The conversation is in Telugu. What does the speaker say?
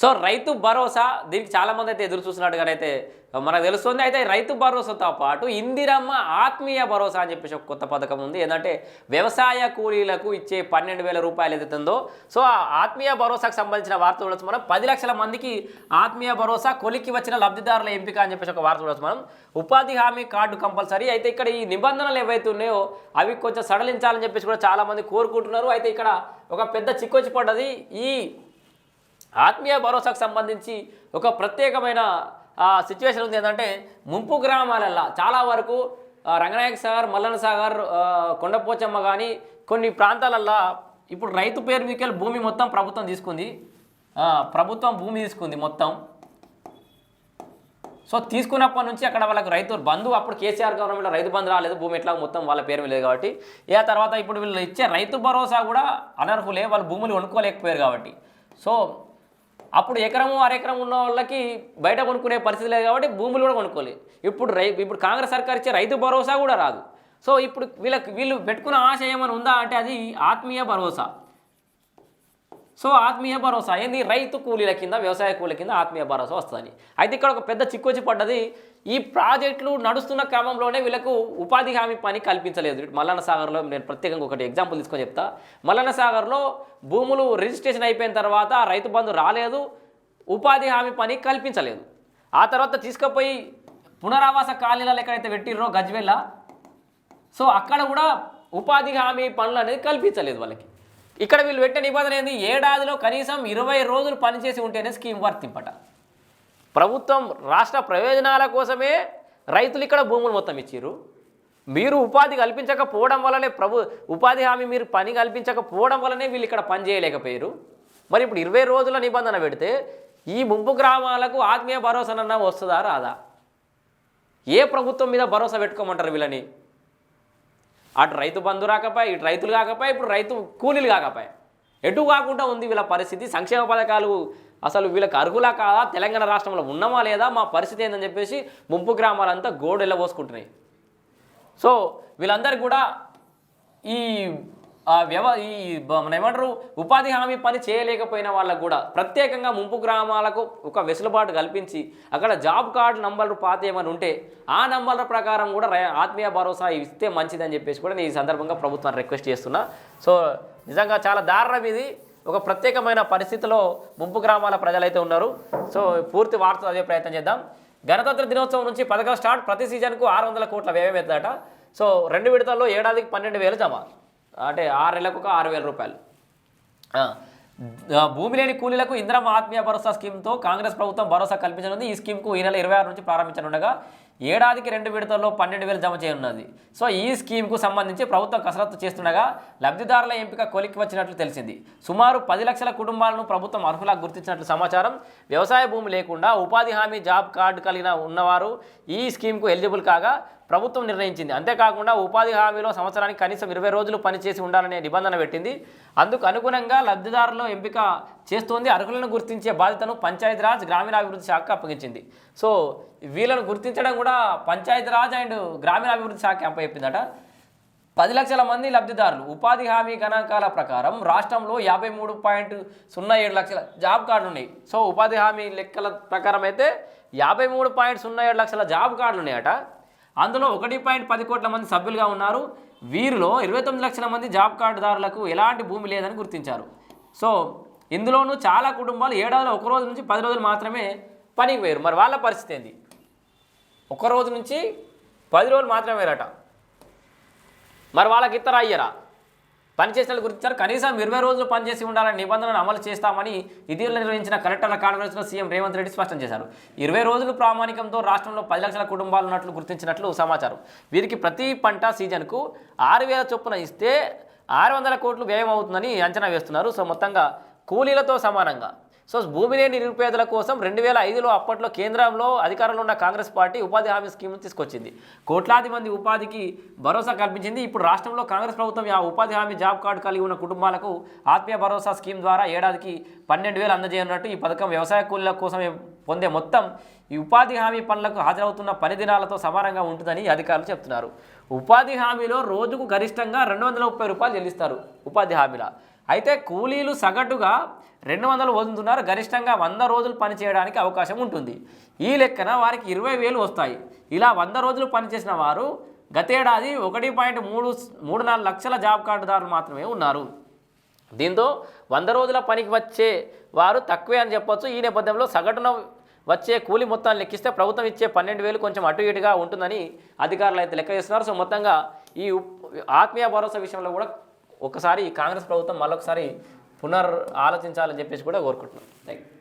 సో రైతు భరోసా దీనికి చాలామంది అయితే ఎదురు చూస్తున్నట్టుగానైతే మనకు తెలుస్తుంది. అయితే రైతు భరోసాతో పాటు ఇందిరమ్మ ఆత్మీయ భరోసా అని చెప్పేసి ఒక కొత్త పథకం ఉంది. ఏంటంటే వ్యవసాయ కూలీలకు ఇచ్చే పన్నెండు వేల రూపాయలు ఏదైతే ఉందో సో ఆ ఆత్మీయ భరోసాకు సంబంధించిన వార్త చూడొచ్చు మనం. పది లక్షల మందికి ఆత్మీయ భరోసా కొలికి వచ్చిన లబ్ధిదారుల ఎంపిక అని చెప్పేసి ఒక వార్త చూడొచ్చు మనం. ఉపాధి హామీ కార్డు కంపల్సరీ. అయితే ఇక్కడ ఈ నిబంధనలు ఏవైతే ఉన్నాయో అవి కొంచెం సడలించాలని చెప్పేసి కూడా చాలామంది కోరుకుంటున్నారు. అయితే ఇక్కడ ఒక పెద్ద చిక్కొచ్చి పడ్డది. ఈ ఆత్మీయ భరోసాకు సంబంధించి ఒక ప్రత్యేకమైన సిచ్యువేషన్ ఉంది. ఏంటంటే ముంపు గ్రామాలల్లో చాలా వరకు రంగనాయక సాగర్ మల్లన సాగర్ కొండపోచమ్మ కానీ కొన్ని ప్రాంతాలల్లో ఇప్పుడు రైతు పేరు మీకెళ్ళి భూమి మొత్తం ప్రభుత్వం తీసుకుంది. ప్రభుత్వం భూమి తీసుకుంది మొత్తం. సో తీసుకున్నప్పటి నుంచి అక్కడ వాళ్ళకి రైతు బంధు అప్పుడు కేసీఆర్ గవర్నమెంట్లో రైతు బంధు రాలేదు భూమి ఎట్లా మొత్తం వాళ్ళ పేరు లేదు కాబట్టి. ఇక తర్వాత ఇప్పుడు వీళ్ళు ఇచ్చే రైతు భరోసా కూడా అనర్హులే వాళ్ళు భూములు కొనుక్కోలేకపోయారు కాబట్టి. సో అప్పుడు ఎకరము అరెకరం ఉన్న వాళ్ళకి బయట కొనుక్కునే పరిస్థితి లేదు కాబట్టి భూములు కూడా కొనుక్కోలేదు ఇప్పుడు రై ఇప్పుడు కాంగ్రెస్ సర్కార్ ఇచ్చే రైతు భరోసా కూడా రాదు. సో ఇప్పుడు వీళ్ళకి వీళ్ళు పెట్టుకున్న ఆశ ఏమైనా ఉందా అంటే అది ఆత్మీయ భరోసా. సో ఆత్మీయ భరోసా ఏంది? రైతు కూలీల కింద వ్యవసాయ కూలీల కింద ఆత్మీయ భరోసా వస్తుందని అయితే ఇక్కడ ఒక పెద్ద చిక్కొచ్చి పడ్డది ఈ ప్రాజెక్టులు నడుస్తున్న క్రమంలోనే వీళ్ళకు ఉపాధి హామీ పని కల్పించలేదు. మల్లన్న సాగర్లో నేను ప్రత్యేకంగా ఒకటి ఎగ్జాంపుల్ తీసుకొని చెప్తా. మల్లన్న సాగర్లో భూములు రిజిస్ట్రేషన్ అయిపోయిన తర్వాత రైతు బంధు రాలేదు ఉపాధి హామీ పని కల్పించలేదు. ఆ తర్వాత తీసుకుపోయి పునరావాస కాలనీలలో ఎక్కడైతే పెట్టిర్రో గజ్వేల సో అక్కడ కూడా ఉపాధి హామీ పనులు అనేది కల్పించలేదు వాళ్ళకి. ఇక్కడ వీళ్ళు పెట్టే నిబంధన ఏంది? ఏడాదిలో కనీసం ఇరవై రోజులు పనిచేసి ఉంటేనే స్కీమ్ వర్తింపట. ప్రభుత్వం రాష్ట్ర ప్రయోజనాల కోసమే రైతులు ఇక్కడ భూములు మొత్తం ఇచ్చారు మీరు ఉపాధి కల్పించకపోవడం వల్లనే ప్రభు ఉపాధి హామీ మీరు పని కల్పించకపోవడం వల్లనే వీళ్ళు ఇక్కడ పని చేయలేకపోయారు మరి ఇప్పుడు ఇరవై రోజుల నిబంధన పెడితే ఈ ముంపు గ్రామాలకు ఆత్మీయ భరోసానన్నా వస్తుందా రాదా? ఏ ప్రభుత్వం మీద భరోసా పెట్టుకోమంటారు వీళ్ళని? అటు రైతు బంధు రాకపోయి ఇటు రైతులు కాకపోయి ఇప్పుడు రైతు కూలీలు కాకపోయి. ఎటు కాకుండా ఉంది వీళ్ళ పరిస్థితి. సంక్షేమ పథకాలు అసలు వీళ్ళకి అర్హులా కాదా? తెలంగాణ రాష్ట్రంలో ఉన్నామా లేదా? మా పరిస్థితి ఏందని చెప్పేసి ముంపు గ్రామాలంతా గోడెల్లబోసుకుంటున్నాయి సో వీళ్ళందరూ కూడా ఈ వ్యవ ఈ మన ఏమంటారు? ఉపాధి హామీ పని చేయలేకపోయిన వాళ్ళకు కూడా ప్రత్యేకంగా ముంపు గ్రామాలకు ఒక వెసులుబాటు కల్పించి అక్కడ జాబ్ కార్డు నంబర్లు పాత ఏమైనా ఉంటే ఆ నంబర్ల ప్రకారం కూడా ఆత్మీయ భరోసా ఇస్తే మంచిదని చెప్పేసి కూడా నేను ఈ సందర్భంగా ప్రభుత్వాన్ని రిక్వెస్ట్ చేస్తున్నా. సో నిజంగా చాలా దారుణం ఇది. ఒక ప్రత్యేకమైన పరిస్థితిలో ముంపు గ్రామాల ప్రజలైతే ఉన్నారు. సో పూర్తి వార్త అదే ప్రయత్నం చేద్దాం. గణతంత్ర దినోత్సవం నుంచి పథకం స్టార్ట్ ప్రతి సీజన్కు ఆరు వందల కోట్ల వ్యయం అవుతుందట. సో రెండు విడతల్లో ఏడాదికి పన్నెండు వేలు జమ. అంటే ఆరు నెలలకు ఒక ఆరు వేల రూపాయలు. భూమి లేని కూలీలకు ఇంద్రం ఆత్మీయ భరోసా స్కీమ్తో కాంగ్రెస్ ప్రభుత్వం భరోసా కల్పించనుంది. ఈ స్కీమ్కు ఈ నెల ఇరవై ఆరు నుంచి ప్రారంభించనుండగా ఏడాదికి రెండు విడతల్లో పన్నెండు వేలు జమ చేయనున్నది. సో ఈ స్కీమ్కు సంబంధించి ప్రభుత్వం కసరత్తు చేస్తుండగా లబ్ధిదారుల ఎంపిక కొలిక్కి వచ్చినట్లు తెలిసింది. సుమారు పది లక్షల కుటుంబాలను ప్రభుత్వం అర్హులా గుర్తించినట్లు సమాచారం. వ్యవసాయ భూమి లేకుండా ఉపాధి హామీ జాబ్ కార్డు కలిగిన ఉన్నవారు ఈ స్కీమ్కు ఎలిజిబుల్ కాగా ప్రభుత్వం నిర్ణయించింది. అంతేకాకుండా ఉపాధి హామీలో సంవత్సరానికి కనీసం ఇరవై రోజులు పనిచేసి ఉండాలనే నిబంధన పెట్టింది. అందుకు అనుగుణంగా లబ్ధిదారులు ఎంపిక చేస్తోంది. అర్హులను గుర్తించే బాధ్యతను పంచాయతీరాజ్ గ్రామీణాభివృద్ధి శాఖ అప్పగించింది. సో వీళ్ళను గుర్తించడం కూడా పంచాయతీరాజ్ అండ్ గ్రామీణాభివృద్ధి శాఖ అప్పచెప్పిందట పది లక్షల మంది లబ్ధిదారులు. ఉపాధి హామీ గణాంకాల ప్రకారం రాష్ట్రంలో యాభై మూడు పాయింట్ సున్నా ఏడు లక్షల జాబ్ కార్డులు ఉన్నాయి. సో ఉపాధి హామీ లెక్కల ప్రకారం అయితే యాభై మూడు పాయింట్ సున్నా ఏడు లక్షల జాబ్ కార్డులు ఉన్నాయట. అందులో ఒకటి పాయింట్ పది కోట్ల మంది సభ్యులుగా ఉన్నారు. వీరిలో ఇరవై తొమ్మిది లక్షల మంది జాబ్ కార్డుదారులకు ఎలాంటి భూమి లేదని గుర్తించారు. సో ఇందులోనూ చాలా కుటుంబాలు ఏడాదిలో ఒక రోజు నుంచి పది రోజులు మాత్రమే పనికి పోయారు. మరి వాళ్ళ పరిస్థితి ఏంది? ఒక రోజు నుంచి పది రోజులు మాత్రమే వేరట మరి వాళ్ళకి ఇతర అయ్యరా పనిచేసిన గుర్తించారు కనీసం ఇరవై రోజులు పనిచేసి ఉండాలని నిబంధనలు అమలు చేస్తామని ఇటీవల నిర్వహించిన కలెక్టర్ల కాన్ఫరెన్స్లో సీఎం రేవంత్ రెడ్డి స్పష్టం చేశారు. ఇరవై రోజులు ప్రామాణికంతో రాష్ట్రంలో పది లక్షల కుటుంబాలు ఉన్నట్లు గుర్తించినట్లు సమాచారం. వీరికి ప్రతి పంట సీజన్కు ఆరు వేల చొప్పున ఇస్తే ఆరు వందల కోట్లు వ్యయం అవుతుందని అంచనా వేస్తున్నారు. సో మొత్తంగా కూలీలతో సమానంగా సో భూమి లేని నిరుపేదల కోసం రెండు వేల ఐదులో అప్పట్లో కేంద్రంలో అధికారంలో ఉన్న కాంగ్రెస్ పార్టీ ఉపాధి హామీ స్కీమ్ తీసుకొచ్చింది. కోట్లాది మంది ఉపాధికి భరోసా కల్పించింది. ఇప్పుడు రాష్ట్రంలో కాంగ్రెస్ ప్రభుత్వం ఆ ఉపాధి హామీ జాబ్ కార్డు కలిగి ఉన్న కుటుంబాలకు ఆత్మీయ భరోసా స్కీమ్ ద్వారా ఏడాదికి పన్నెండు వేలు అందజేయనున్నట్టు ఈ పథకం వ్యవసాయ కూలీల కోసమే పొందే మొత్తం ఈ ఉపాధి హామీ పనులకు హాజరవుతున్న పని దినాలతో సమానంగా ఉంటుందని అధికారులు చెప్తున్నారు. ఉపాధి హామీలో రోజుకు గరిష్టంగా రెండు వందల ముప్పై రూపాయలు చెల్లిస్తారు ఉపాధి హామీల. అయితే కూలీలు సగటుగా రెండు వందలు పొందుతున్నారు గరిష్టంగా వంద రోజులు పనిచేయడానికి అవకాశం ఉంటుంది. ఈ లెక్కన వారికి ఇరవై వేలు వస్తాయి. ఇలా వంద రోజులు పనిచేసిన వారు గతేడాది ఒకటి పాయింట్ మూడు మూడు నాలుగు లక్షల జాబ్ కార్డుదారులు మాత్రమే ఉన్నారు. దీంతో వంద రోజుల పనికి వచ్చే వారు తక్కువే అని చెప్పొచ్చు. ఈ నేపథ్యంలో సగటున వచ్చే కూలి మొత్తాన్ని లెక్కిస్తే ప్రభుత్వం ఇచ్చే పన్నెండు వేలు కొంచెం అటు ఇటుగా ఉంటుందని అధికారులు అయితే లెక్క చేస్తున్నారు సో మొత్తంగా ఈ ఆత్మీయ భరోసా విషయంలో కూడా ఒకసారి కాంగ్రెస్ ప్రభుత్వం మళ్ళొకసారి పునర్ ఆలోచించాలని చెప్పేసి కూడా కోరుకుంటున్నాం. Thank you